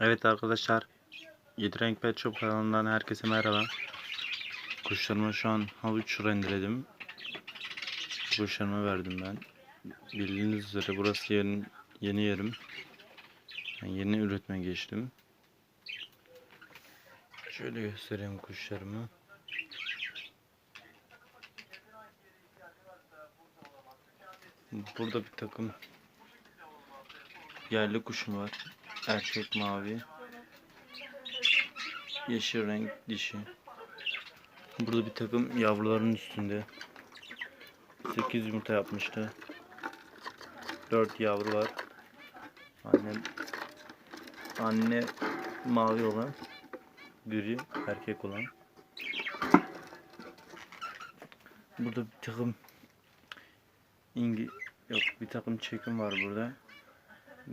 Evet arkadaşlar. Yedi Renk Pet Shop kanalından herkese merhaba. Kuşlarıma şu an havuç rendeledim. Kuşlarıma verdim ben. Bildiğiniz üzere burası yerin, yeni yerim. Ben yeni üretime geçtim. Şöyle göstereyim kuşlarımı. Burada bir takım yerli kuşum var. Erkek mavi. Yeşil renk dişi. Burada bir takım yavruların üstünde. 8 yumurta yapmıştı. 4 yavru var. Annem anne mavi olan, biri erkek olan. Burada bir takım İngi yok bir takım çekim var burada.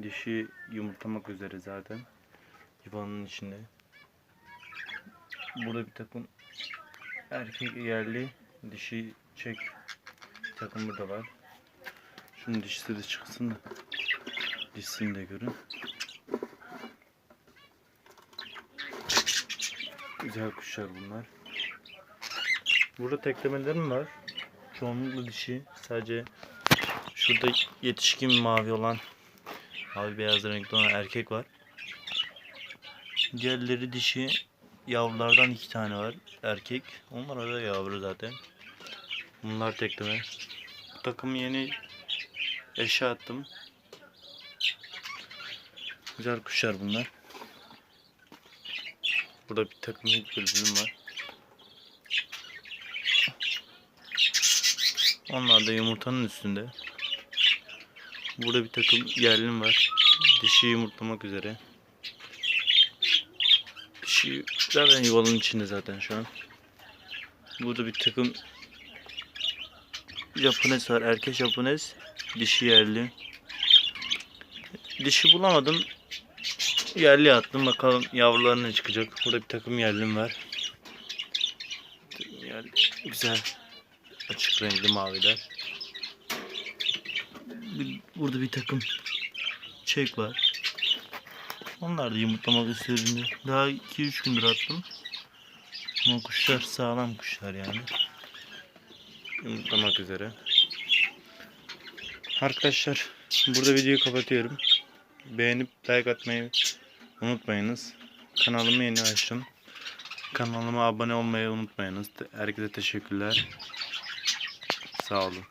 Dişi yumurtlamak üzere zaten. Yuvanın içinde. Burada bir takım erkek yerli dişi çek takım burada var. Şunun dişisi de çıksın da dişisini de görün. Güzel kuşlar bunlar. Burada teklemelerim var. Çoğunlukla dişi. Sadece şurada yetişkin mavi olan mavi beyaz renkli olan erkek var. Diğerleri dişi. Yavrulardan iki tane var. Erkek. Onlar da yavru zaten. Bunlar tekleme. Bu takımı yeni eşe attım. Güzel kuşlar bunlar. Burada bir takım ilk var. Onlar da yumurtanın üstünde. Burada bir takım yerlim var. Dişi yumurtlamak üzere. Dişi zaten yuvanın içinde zaten şu an. Burada bir takım Japones var. Erkek Japones. Dişi yerli. Dişi bulamadım. Yerli attım. Bakalım yavrular ne çıkacak. Burada bir takım yerlim var. Yerli. Güzel. Açık renkli maviler. Burada bir takım çek var. Onlar da yumurtlamak üzerinde. Daha 2-3 gündür attım. Ama kuşlar sağlam kuşlar yani. Yumurtlamak üzere. Arkadaşlar burada videoyu kapatıyorum. Beğenip like atmayı unutmayınız. Kanalımı yeni açtım. Kanalıma abone olmayı unutmayınız. Herkese teşekkürler. Sağ olun.